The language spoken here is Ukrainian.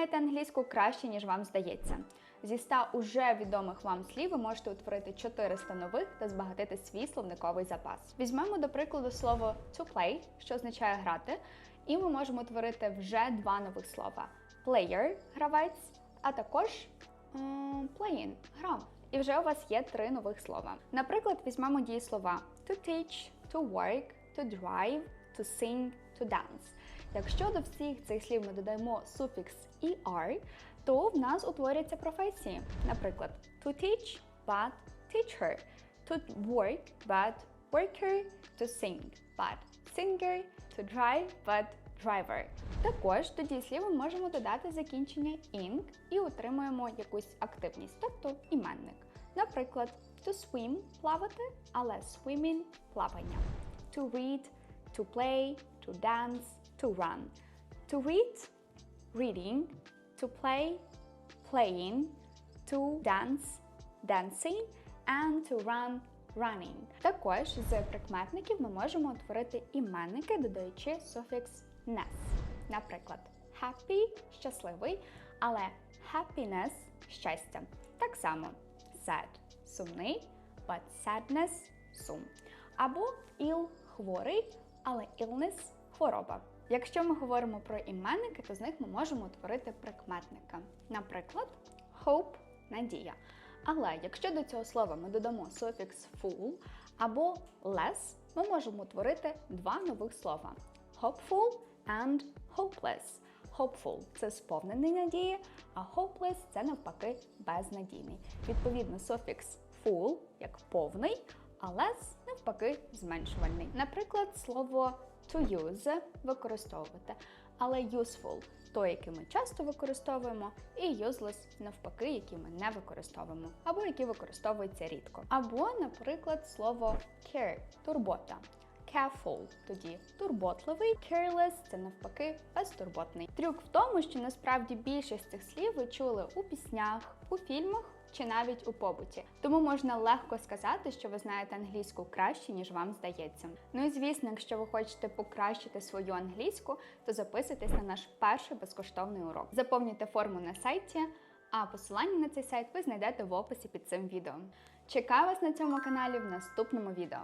знаєте англійську краще, ніж вам здається. Зі 100 уже відомих вам слів ви можете утворити 400 нових та збагатити свій словниковий запас. Візьмемо до прикладу слово to play, що означає грати, і ми можемо утворити вже два нових слова: player гравець, а також playing грав. І вже у вас є три нових слова. Наприклад, візьмемо дієслова to teach, to work, to drive, to sing, to dance. Якщо до всіх цих слів ми додаємо суфікс «er», то в нас утворяться професії. Наприклад, to teach, but teacher, to work, but worker, to sing, but singer, to drive, but driver. Також до дієслів ми можемо додати закінчення ing і отримуємо якусь активність, тобто іменник. Наприклад, to swim плавати, але swimming плавання. To read, to play, to dance, to run. To read reading, to play playing, to dance dancing and to run running. Також з прикметників ми можемо утворити іменники, додаючи суфікс ness. Наприклад, happy щасливий, але happiness щастя. Так само sad сумний, but sadness сум. Або ill хворий, але illness хвороба. Якщо ми говоримо про іменники, то з них ми можемо утворити прикметника. Наприклад, hope надія. Але якщо до цього слова ми додамо суфікс full або less, ми можемо утворити два нових слова: hopeful and hopeless. Hopeful – це сповнений надії, а hopeless – це навпаки безнадійний. Відповідно, суфікс full як повний, а навпаки зменшувальний. Наприклад, слово to use використовувати, але useful той, який ми часто використовуємо, і useless навпаки, який ми не використовуємо, або які використовуються рідко. Або, наприклад, слово care турбота. Careful – тоді турботливий, careless – це навпаки безтурботний. Трюк в тому, що насправді більшість цих слів ви чули у піснях, у фільмах чи навіть у побуті. Тому можна легко сказати, що ви знаєте англійську краще, ніж вам здається. Ну і звісно, якщо ви хочете покращити свою англійську, то записуйтесь на наш перший безкоштовний урок. Заповнюйте форму на сайті. А посилання на цей сайт ви знайдете в описі під цим відео. Чекаю вас на цьому каналі в наступному відео.